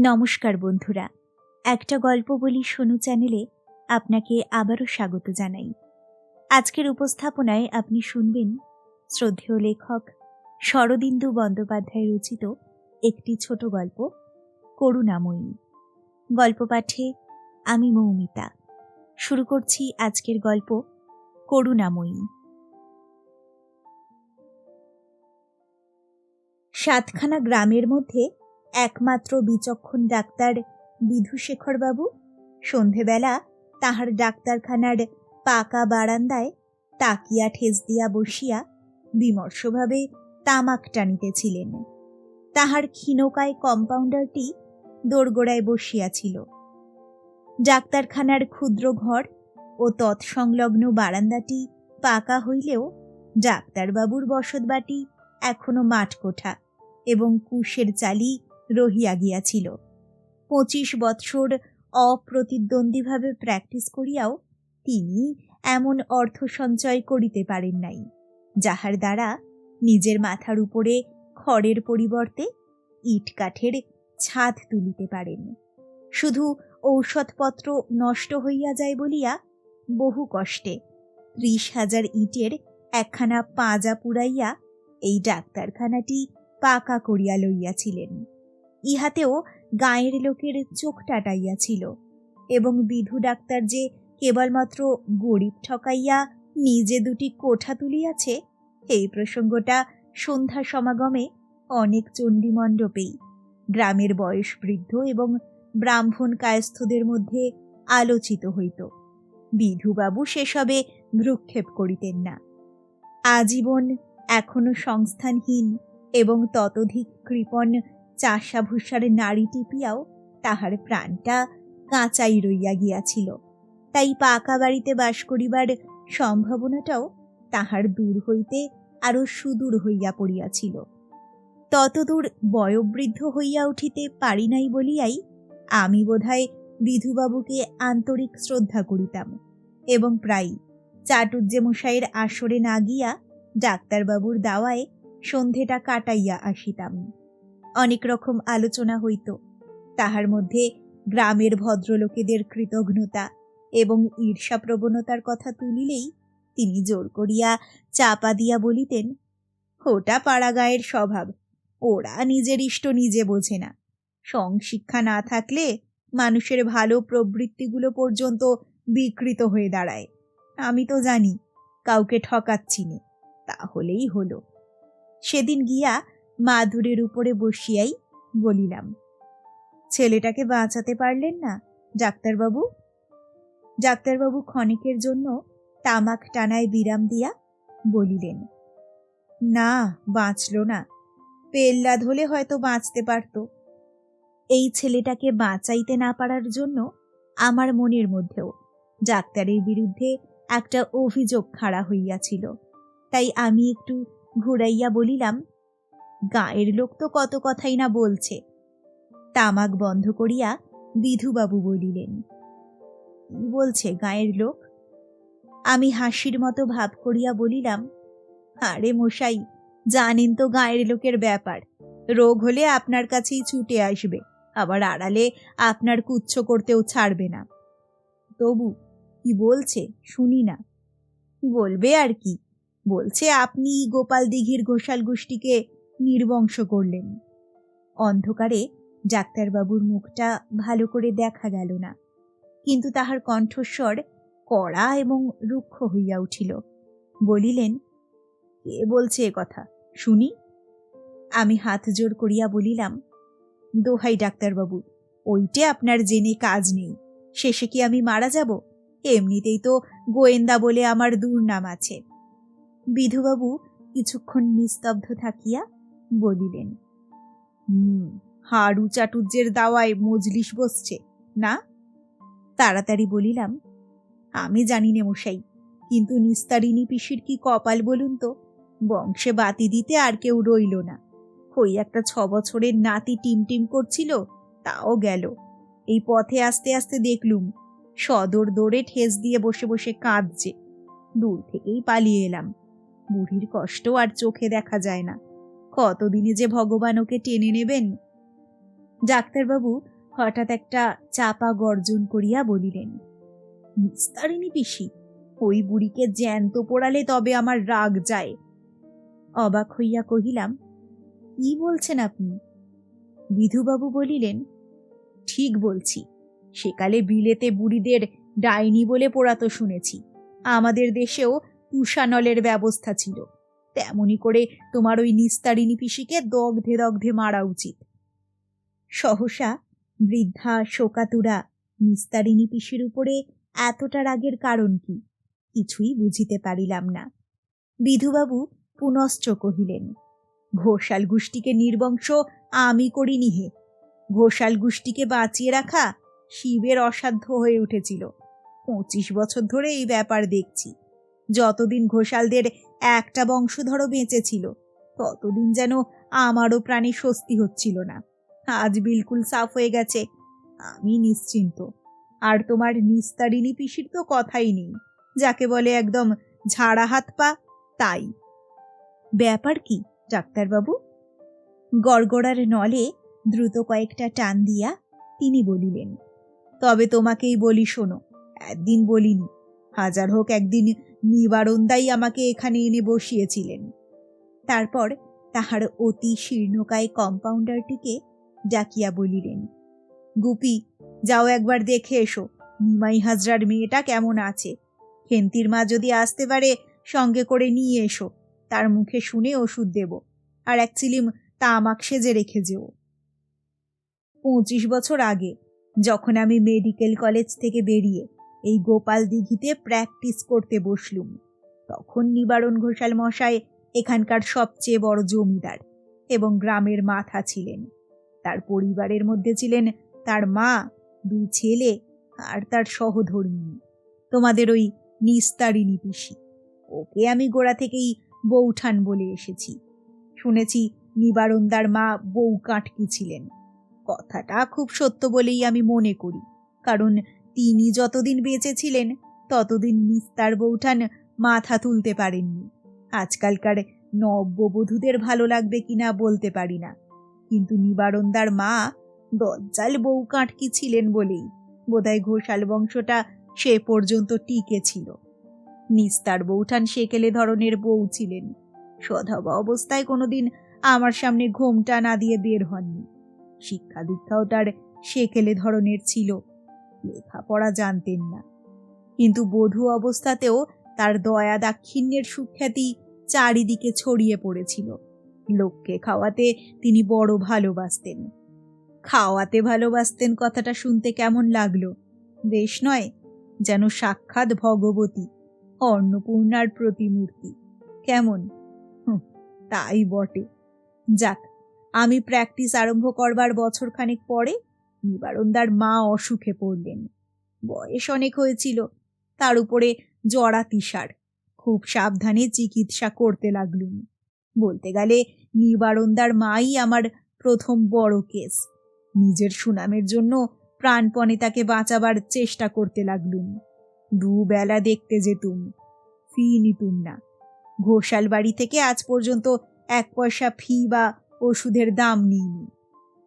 নমস্কার বন্ধুরা। একটা গল্প বলি শোনো চ্যানেলে আপনাকে আবারও স্বাগত জানাই। আজকের উপস্থাপনায় আপনি শুনবেন শ্রদ্ধেয় লেখক শরদিন্দু বন্দ্যোপাধ্যায় রচিত একটি ছোট গল্প, করুণাময়ী। গল্প পাঠে আমি মৌমিতা। শুরু করছি আজকের গল্প, করুণাময়ী। সাতখানা গ্রামের মধ্যে একমাত্র বিচক্ষণ ডাক্তার বিধুশেখরবাবু? সন্ধেবেলা তাহার ডাক্তারখানার পাকা বারান্দায় তাকিয়া ঠেস দিয়া বসিয়া বিমর্ষভাবে তামাক টানিতেছিলেন। তাহার ক্ষীণকায় কম্পাউন্ডারটি দোরগোড়ায় বসিয়াছিল। ডাক্তারখানার ক্ষুদ্র ঘর ও তৎসংলগ্ন বারান্দাটি পাকা হইলেও ডাক্তারবাবুর বসতবাটি এখনও মাঠকোঠা এবং কুশের চালি রহিয়া গিয়াছিল। পঁচিশ বৎসর অপ্রতিদ্বন্দ্বীভাবে প্র্যাকটিস করিয়াও তিনি এমন অর্থ সঞ্চয় করিতে পারেন নাই, যাহার দ্বারা নিজের মাথার উপরে খড়ের পরিবর্তে ইট কাঠের ছাদ তুলিতে পারেন। শুধু ঔষধপত্র নষ্ট হইয়া যায় বলিয়া বহু কষ্টে ত্রিশ হাজার ইটের একখানা পাঁজা পুড়াইয়া এই ডাক্তারখানাটি পাকা করিয়া লইয়াছিলেন। ইহাতেও গাঁয়ের লোকের চোখ টাটাইয়াছিল এবং বিধু ডাক্তার যে কেবলমাত্র গরিব ঠকাইয়া নিজে দুটি কোঠা তুলিয়াছে, এই প্রসঙ্গটা সন্ধ্যা সমাগমে অনেক চণ্ডীমণ্ডপেই গ্রামের বয়স বৃদ্ধ এবং ব্রাহ্মণ কায়স্থদের মধ্যে আলোচিত হইত। বিধুবাবু সেসবে ভ্রুক্ষেপ করিতেন না। আজীবন এখনও সংস্থানহীন এবং ততোধিক কৃপণ চাষাভূষার নারী টিপিয়াও তাহার প্রাণটা কাঁচাই রইয়া গিয়াছিল। তাই পাকা বাড়িতে বাস করিবার সম্ভাবনাটাও তাহার দূর হইতে আরও সুদূর হইয়া পড়িয়াছিল। ততদূর বয়োবৃদ্ধ হইয়া উঠিতে পারি নাই বলিয়াই আমি বোধহয় বিধুবাবুকে আন্তরিক শ্রদ্ধা করিতাম এবং প্রায়ই চাটুর্যে মশাইয়ের আসরে না গিয়া ডাক্তারবাবুর দাওয়ায় সন্ধেটা কাটাইয়া আসিতাম। অনেক রকম আলোচনা হইত। তাহার মধ্যে গ্রামের ভদ্রলোকেদের কৃতঘ্নতা এবং ঈর্ষা প্রবণতার কথা তুলিলেই তিনি জোর করিয়া চাপা দিয়া বলিতেন, ওটা পাড়াগাঁয়ের স্বভাব। ওরা নিজের ইষ্ট নিজে বোঝে না। সংশিক্ষা না থাকলে মানুষের ভালো প্রবৃত্তিগুলো পর্যন্ত বিকৃত হয়ে দাঁড়ায়। আমি তো জানি, কাউকে ঠকাচ্ছি নে। তাহলেই হলো। সেদিন গিয়া মাধুরের উপরে বসিয়াই বলিলাম, ছেলেটাকে বাঁচাতে পারলেন না, ডাক্তারবাবু? ডাক্তারবাবু ক্ষণিকের জন্য তামাক টানায় বিরাম দিয়া বলিলেন, না, বাঁচল না, পেল্লাদ হলে হয়তো বাঁচতে পারত। এই ছেলেটাকে বাঁচাইতে না পারার জন্য আমার মনের মধ্যেও ডাক্তারের বিরুদ্ধে একটা অভিযোগ খাড়া হইয়াছিল। তাই আমি একটু ঘুরাইয়া বলিলাম গায়ের লোক তো কত কথাই না বলছে। তামাক বন্ধ করিয়া বিধুবাবু বলিলেন, বলছে গায়ের লোক, আমি হাসির মতো ভাব করিয়া বলিলাম, আরে মশাই, জানেন তো গায়ের লোকের ব্যাপার, রোগ হলে আপনার কাছেই ছুটে আসবে, আবার আড়ালে আপনার কুচ্ছ করতেও ছাড়বে না। তবু কি বলছে শুনি না, বলবে আর কি, বলছে আপনি গোপাল দিঘির ঘোষাল গোষ্ঠীকে নির্বংশ করলেন। অন্ধকারে ডাক্তারবাবুর মুখটা ভালো করে দেখা গেল না, কিন্তু তাহার কণ্ঠস্বর কড়া এবং রুক্ষ হইয়া উঠিল। বলিলেন, কে বলছে এ কথা? শুনি? আমি হাত জোর করিয়া বলিলাম, দোহাই ডাক্তারবাবু, ওইটে আপনার জেনে কাজ নেই, শেষে কি আমি মারা যাব? এমনিতেই তো গোয়েন্দা বলে আমার দুর্নাম আছে। বিধুবাবু কিছুক্ষণ নিস্তব্ধ থাকিয়া বলিলেন, হুম হাড়ু চাটুর্যের দাওয়ায় মজলিস বসছে, না? তাড়াতাড়ি বলিলাম, আমি জানি নে মশাই, কিন্তু নিস্তারিণী পিসির কি কপাল বলুন তো? বংশে বাতি দিতে আর কেউ রইল না। ওই একটা ছ বছরের নাতি টিমটিম করছিল, তাও গেল। এই পথে আস্তে আস্তে দেখলুম, সদর দৌড়ে ঠেস দিয়ে বসে বসে কাঁদছে। দূর থেকেই পালিয়ে এলাম। বুড়ির কষ্ট আর চোখে দেখা যায় না। কতদিনে যে ভগবান ওকে টেনে নেবেন? ডাক্তারবাবু হঠাৎ একটা চাপা গর্জন করিয়া বলিলেন, নিস্তারিণী পিসি, ওই বুড়িকে জ্যান্ত পোড়ালে তবে আমার রাগ যায়। অবাক হইয়া কহিলাম, কি বলছেন আপনি? বিধুবাবু বলিলেন, ঠিক বলছি, সেকালে বিলেতে বুড়িদের ডাইনি বলে পোড়াতো শুনেছি, আমাদের দেশেও তুষানলের ব্যবস্থা ছিল। তেমনি করে তোমার ওই নিস্তারিণী পিসিকে দগ্ধে দগ্ধে মারা উচিত। সহসা বৃদ্ধা শোকাতুরা নিস্তারিণী পিসির উপরে এতটা রাগের কারণ কি? কিছুই বুঝিতে পারিলাম না। বিধুবাবু পুনশ্চ কহিলেন, ঘোষাল গোষ্ঠীকে নির্বংশ আমি করিনি হে। ঘোষাল গোষ্ঠীকে বাঁচিয়ে রাখা শিবের অসাধ্য হয়ে উঠেছিল। পঁচিশ বছর ধরে এই ব্যাপার দেখছি। যতদিন ঘোষালদের একটা বংশধরও বেঁচে ছিল ততদিন যেন আমারও প্রাণী স্বস্তি হচ্ছিল না। আজ বিলকুল সাফ হয়ে গেছে। আমি নিশ্চিন্ত। আর তোমার নিস্তারিণী পিসির তো কথাই নেই, যাকে বলে একদম ঝাড়া হাত পা, তাই। ব্যাপার কি, ডাক্তারবাবু? গড়গড়ার নলে দ্রুত কয়েকটা টান দিয়া তিনি বলিলেন, তবে তোমাকেই বলি শোনো, একদিন বলিনি। হাজার হোক একদিন নিবারণদাই আমাকে এখানে এনে বসিয়েছিলেন। তারপর তাহার অতি শীর্ণকায় কম্পাউন্ডারটিকে ডাকিয়া বলিলেন, গুপি, যাও একবার দেখে এসো, নিমাই হাজরার মেয়েটা কেমন আছে? খেন্তির মা যদি আসতে পারে, সঙ্গে করে নিয়ে এসো, তার মুখে শুনে ওষুধ দেব, আর এক চিলিম তামাক সেজে রেখে যেও। পঁচিশ বছর আগে, যখন আমি মেডিকেল কলেজ থেকে বেরিয়ে এই গোপাল দিঘিতে প্র্যাকটিস করতে বসলুম। তখন নিবারণ ঘোষাল মশাই এখানকার সবচেয়ে বড় জমিদার এবং গ্রামের মাথা ছিলেন। তার পরিবারের মধ্যে ছিলেন তার মা, দুই ছেলে আর তার সহধর্মিনী। তোমাদের ওই নিস্তারিণী পিসি, ওকে আমি গোড়া থেকেই বৌঠান বলে এসেছি। শুনেছি নিবারণদার মা বউ কাটকি ছিলেন। কথাটা খুব সত্য বলেই আমি মনে করি, কারণ তিনি যতদিন বেঁচে ছিলেন, ততদিন নিস্তার বৌঠান মাথা তুলতে পারেননি। আজকালকার নব্যবধূদের ভালো লাগবে কিনা বলতে পারি না। কিন্তু নিবারণদার মা দজ্জাল বউ কাটকি ছিলেন বলেই বোধহয় ঘোষাল বংশটা সে পর্যন্ত টিকে ছিল। নিস্তার বৌঠান সেকেলে ধরনের বউ ছিলেন। সধবা অবস্থায় কোনোদিন আমার সামনে ঘোমটা না দিয়ে বের হননি। শিক্ষা দীক্ষাও তার সেকেলে ধরনের ছিল। লেখাপড়া জানতেন না। কিন্তু বধূ অবস্থাতেও তার দয়া দাক্ষিণ্যের সুখ্যাতি চারিদিকে ছড়িয়ে পড়েছিল। লোককে খাওয়াতে তিনি বড় ভালোবাসতেন। খাওয়াতে ভালোবাসতেন কথাটা শুনতে কেমন লাগল? বেশ নয়, যেন সাক্ষাৎ ভগবতী, অন্নপূর্ণার প্রতিমূর্তি। কেমন? তাই বটে। যাক, আমি প্র্যাকটিস আরম্ভ করবার বছরখানেক পরে নিবারণদার মা অসুখে পড়লেন। বয়স অনেক হয়েছিল, তার উপরে জরাতিসার খুব সাবধানে চিকিৎসা করতে লাগলুম। বলতে গেলে নিবারণদার মাই আমার প্রথম বড় কেস। নিজের সুনামের জন্য প্রাণপণে তাকে বাঁচাবার চেষ্টা করতে লাগলুম। দুবেলা দেখতে যেতুম, ফি নিতুম না। ঘোষাল বাড়ি থেকে আজ পর্যন্ত এক পয়সা ফি বা ওষুধের দাম নিইনি।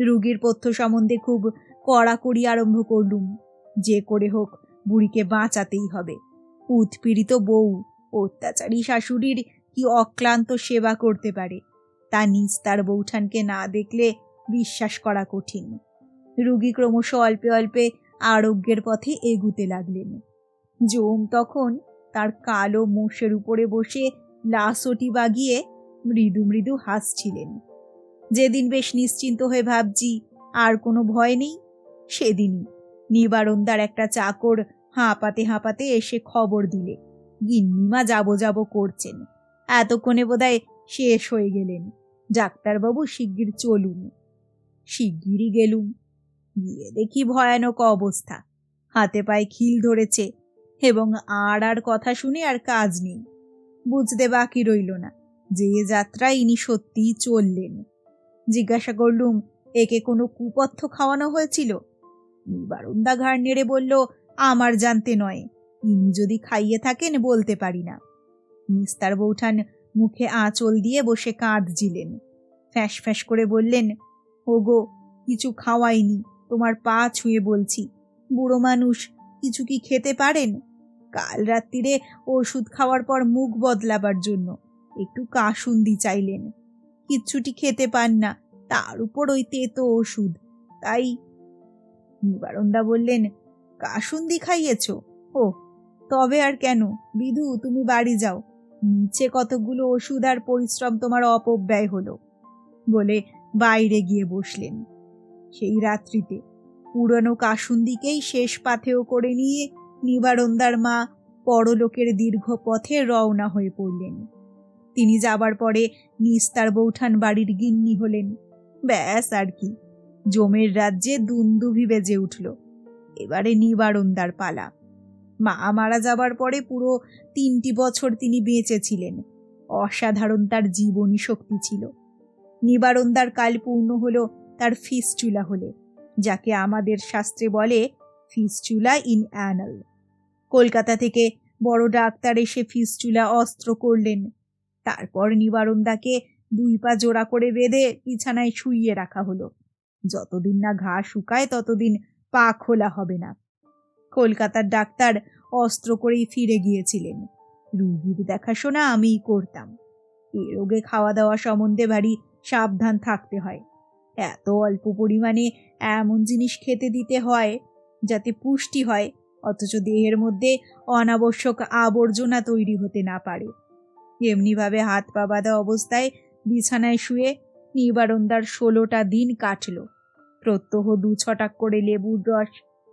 রুগীর পথ্য সম্বন্ধে খুব কড়াকড়ি আরম্ভ করলুম। যে করে হোক, বুড়িকে বাঁচাতেই হবে। উৎপীড়িত বউ, অত্যাচারী শাশুড়ির কি অক্লান্ত সেবা করতে পারে, তা নিজ তার বৌঠানকে না দেখলে বিশ্বাস করা কঠিন। রুগী ক্রমশ অল্পে অল্পে আরোগ্যের পথে এগুতে লাগলেন। জোম তখন তার কালো মোষের উপরে বসে লাসটি বাগিয়ে মৃদু মৃদু হাসছিলেন। যেদিন বেশ নিশ্চিন্ত হয়ে ভাবছি, আর কোনো ভয় নেই, সেদিনই। নিবারণদার একটা চাকর হাঁপাতে হাঁপাতে এসে খবর দিলে। গিন্নিমা যাব যাব করছেন। এতক্ষণে বোধহয় শেষ হয়ে গেলেন। ডাক্তারবাবু শিগগির চলুন। শিগগিরই গেলুম। গিয়ে দেখি ভয়ানক অবস্থা। হাতে পায়ে খিল ধরেছে এবং আর আর কথা শুনে আর কাজ নেই। বুঝতে বাকি রইল না। যে যাত্রা ইনি সত্যিই চললেন। জিজ্ঞাসা করলুম, একে কোনো কুপথ্য খাওয়ানো হয়েছিল? নিবারুন্দা ঘাড় নেড়ে বলল, আমার জানতে নয়, ইনি যদি খাইয়ে থাকেন বলতে পারি না। নিস্তার বৌঠান মুখে আঁচল দিয়ে বসে কাঁদছিলেন। ফ্যাঁস ফ্যাঁস করে বললেন, ওগো, কিছু খাওয়াইনি, তোমার পা ছুঁয়ে বলছি। বুড়ো মানুষ, কিছু কি খেতে পারেন? কাল রাত্রিরে ওষুধ খাওয়ার পর মুখ বদলাবার জন্য, একটু কাসুন্দি চাইলেন। কিচ্ছুটি খেতে পান না। তার উপর ওই তেতো ওষুধ। তাই নিবারণদা বললেন, কাসুন্দি খাইয়েছ? ও, তবে আর কেন? বিধু, তুমি বাড়ি যাও। নিচে কতগুলো ওষুধ আর পরিশ্রম তোমার অপব্যয় হলো। বলে বাইরে গিয়ে বসলেন। সেই রাত্রিতে পুরনো কাসুন্দিকেই শেষ পাথেও করে নিয়ে নিবারণদার মা পরলোকের দীর্ঘ পথে রওনা হয়ে পড়লেন। তিনি যাবার পরে নিস্তার বৌঠান বাড়ির গিন্নি হলেন। ব্যাস আর কি। জমের রাজ্যে দুন্দুভি বেজে উঠল। এবারে নিবারণদার পালা। মা মারা যাবার পরে পুরো তিনটি বছর তিনি বেঁচেছিলেন। অসাধারণ তার জীবনী শক্তি ছিল। নিবারণদার কাল পূর্ণ হলো তার ফিসচুলা হলে, যাকে আমাদের শাস্ত্রে বলে ফিসচুলা ইন অ্যানাল। কলকাতা থেকে বড় ডাক্তার এসে ফিসচুলা অস্ত্র করলেন। তারপর নিবারণদাকে দুই পা জোড়া করে বেঁধে বিছানায় শুইয়ে রাখা হলো। যতদিন না ঘা শুকায়, ততদিন পা খোলা হবে না। কলকাতার ডাক্তার অস্ত্র করেই ফিরে গিয়েছিলেন। রুগীর দেখাশোনা আমিই করতাম। এ রোগে খাওয়া দাওয়া সম্বন্ধে ভারী সাবধান থাকতে হয়। এত অল্প পরিমাণে এমন জিনিস খেতে দিতে হয় যাতে পুষ্টি হয়, অথচ দেহের মধ্যে অনাবশ্যক আবর্জনা তৈরি হতে না পারে। এমনিভাবে হাত পা বাঁধা অবস্থায় বিছানায় শুয়ে নিবারণদার ষোলোটা দিন কাটল। প্রত্যহ দু ছটাক করে লেবুর রস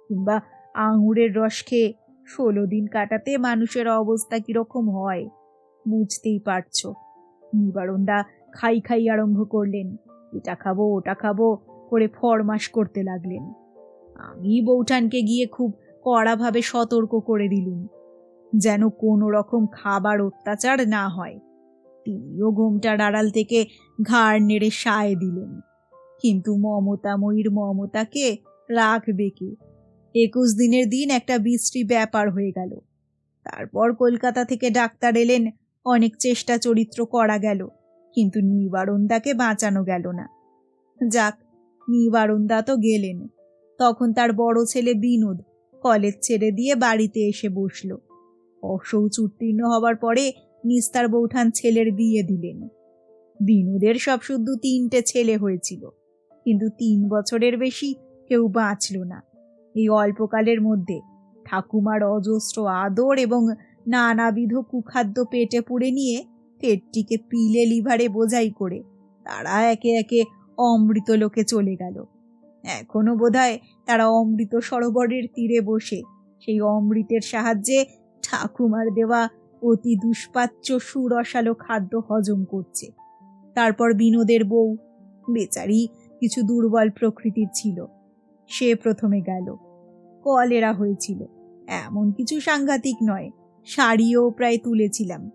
কিংবা আঙুরের রস খেয়ে ষোলো দিন কাটাতে মানুষের অবস্থা কীরকম হয়, বুঝতেই পারছ। নিবারণদা খাই খাই আরম্ভ করলেন, এটা খাব, ওটা খাব করে ফরমাস করতে লাগলেন। আমি বৌঠানকে গিয়ে খুব কড়াভাবে সতর্ক করে দিলুম। যেন কোনো রকম খাবার অত্যাচার না হয়। তিনিও ঘোমটার আড়াল থেকে ঘাড় নেড়ে সায় দিলেন। কিন্তু মমতাময়ীর মমতাকে রাখবে কে? একুশ দিনের দিন একটা বিশ্রী ব্যাপার হয়ে গেল। তারপর কলকাতা থেকে ডাক্তার এলেন, অনেক চেষ্টা চরিত্র করা গেল, কিন্তু নিবারণদাকে বাঁচানো গেল না। যাক, নিবারণদা তো গেলেন। তখন তার বড় ছেলে বিনোদ কলেজ ছেড়ে দিয়ে বাড়িতে এসে বসল। অশৌচ উত্তীর্ণ হবার পরে নিস্তার বৌঠান ছেলের বিয়ে দিলেন। বিনুদের সব শুদ্ধ তিনটে ছেলে হয়েছিল, কিন্তু তিন বছরের বেশি কেউ বাঁচল না। এই অল্পকালের মধ্যে ঠাকুমার অজস্র আদর এবং নানাবিধ কুখাদ্য পেটে পুড়ে নিয়ে পেটটিকে পিলে লিভারে বোঝাই করে তারা একে একে অমৃত লোকে চলে গেল। এখনও বোধহয় তারা অমৃত সরোবরের তীরে বসে সেই অমৃতের সাহায্যে ঠাকুমার দেওয়া অতি দুষ্পাচ্য সুরসালো খাদ্য হজম করছে। তারপর বিনোদের বউ, বেচারি কিছু দুর্বল প্রকৃতির ছিল। সে প্রথমে গেল। কলেরা হয়েছিল। এমন কিছু সাংঘাতিক নয়, শাড়িও প্রায় তুলেছিলাম।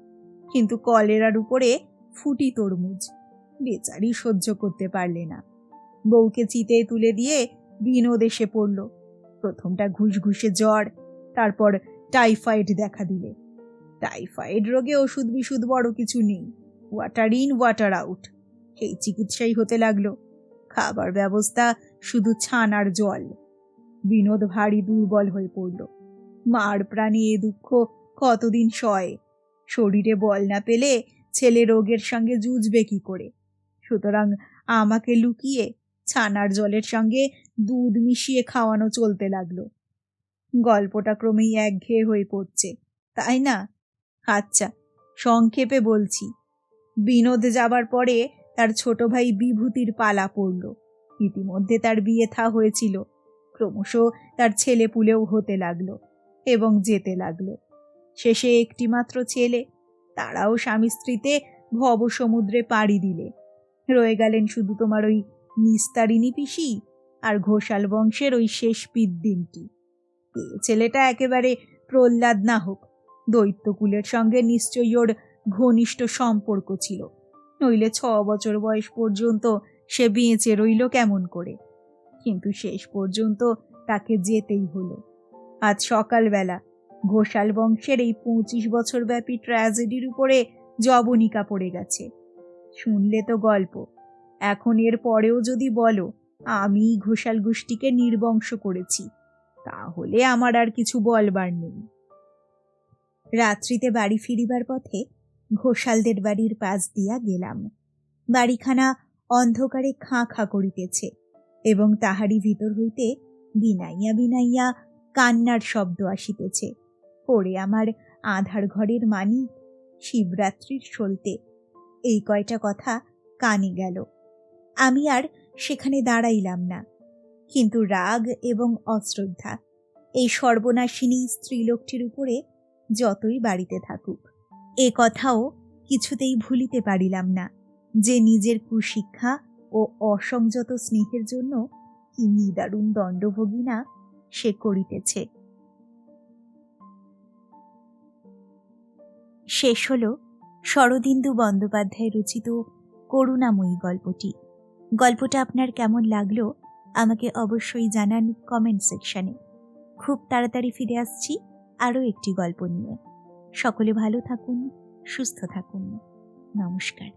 কিন্তু কলেরার উপরে ফুটি তরমুজ, বেচারি সহ্য করতে পারলে না। বউকে চিতে তুলে দিয়ে বিনোদ এসে পড়ল। প্রথমটা ঘুষঘুষে জ্বর, তারপর টাইফয়েড দেখা দিলে। টাইফয়েড রোগে ওষুধ বিশুধ বড় কিছু নেই। ওয়াটার ইন ওয়াটার আউট এই চিকিৎসাই হতে লাগল। খাবার ব্যবস্থা শুধু ছানার জল। বিনোদ ভারী দুর্বল হয়ে পড়ল। মার প্রাণী এ দুঃখ কতদিন সয়? শরীরে বল না পেলে ছেলে রোগের সঙ্গে জুঝবে কি করে? সুতরাং আমাকে লুকিয়ে ছানার জলের সঙ্গে দুধ মিশিয়ে খাওয়ানো চলতে লাগল। গল্পটা ক্রমেই একঘেয়ে হয়ে পড়ছে। তাই না? আচ্ছা সংক্ষেপে বলছি। বিনোদ যাবার পরে তার ছোট ভাই বিভূতির পালা পড়ল। ইতিমধ্যে তার বিয়ে থা হয়েছিল। ক্রমশ তার ছেলে পুলেও হতে লাগল এবং যেতে লাগল। শেষে একটি মাত্র ছেলে। তারাও স্বামী স্ত্রীতে ভব সমুদ্রে পাড়ি দিলে। রয়ে গেলেন শুধু তোমার ওই নিস্তারিণী পিসি আর ঘোষাল বংশের ওই শেষ পিদ্দিনটি ছেলেটা একেবারে প্রহ্লাদ না হোক, দৈত্যকুলের সঙ্গে নিশ্চয়ই ওর ঘনিষ্ঠ সম্পর্ক ছিল। নইলে ছ বছর বয়স পর্যন্ত সে বেঁচে রইল কেমন করে? কিন্তু শেষ পর্যন্ত তাকে যেতেই হলো। আজ সকালবেলা ঘোষাল বংশের এই পঁচিশ বছর ব্যাপী ট্র্যাজেডির উপরে জবনিকা পড়ে গেছে। শুনলে তো গল্প। এখন এর পরেও যদি বলো আমি ঘোষাল গোষ্ঠীকে নির্বংশ করেছি। তাহলে আমার আর কিছু বলবার নেই। রাত্রিতে বাড়ি ফিরিবার পথে ঘোষালদের বাড়ির পাশ দিয়া গেলাম। বাড়িখানা অন্ধকারে খাঁ খাঁ করিতেছে এবং তাহারই ভিতর হইতে বিনাইয়া বিনাইয়া কান্নার শব্দ আসিতেছে। পড়ে আমার আধার ঘরের মানি শিবরাত্রির সলতে এই কয়টা কথা কানে গেল। আমি আর সেখানে দাঁড়াইলাম না। কিন্তু রাগ এবং অশ্রদ্ধা। এই সর্বনাশিনী স্ত্রীলোকটির উপরে যতই বাড়িতে থাকুক, এ কথাও কিছুতেই ভুলিতে পারিলাম না যে নিজের কুশিক্ষা ও অসংযত স্নেহের জন্য কি নিদারুণ দণ্ডভোগী না সে করিতেছে। শেষ হল শরদিন্দু বন্দ্যোপাধ্যায় রচিত করুণাময়ী গল্পটি। গল্পটা আপনার কেমন লাগল আমাকে অবশ্যই জানান কমেন্ট সেকশনে খুব তাড়াতাড়ি ফিরে আসছি আরও একটি গল্প নিয়ে। সকলে ভালো থাকুন, সুস্থ থাকুন। নমস্কার।